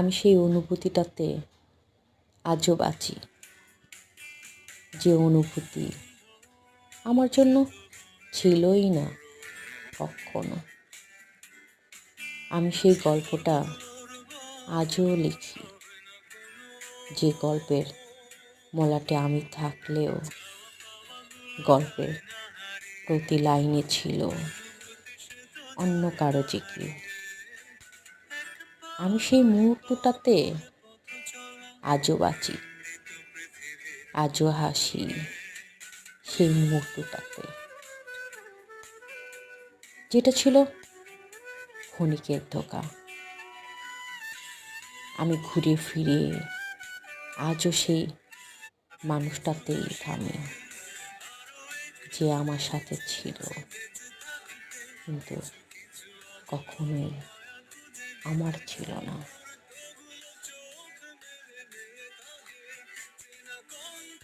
আমি সেই অনুভূতিটাতে আজও বাঁচি যে অনুভূতি আমার জন্য ছিলই না কখনো। আমি সেই গল্পটা আজও লিখি। যে গল্পের মলাটে আমি থাকলেও, গল্পের প্রতি লাইনে ছিল অন্য কারও যে কি আমি সেই মুহূর্তটাতে আজও বাঁচি, আজও হাসি সেই মুহূর্তটাতে। যেটা ছিল ক্ষণিকের ধোকা। আমি ঘুরে ফিরে আজও সেই মানুষটাতেই থামি, যে আমার সাথে ছিল, কিন্তু কখনোই আমার ছিল না।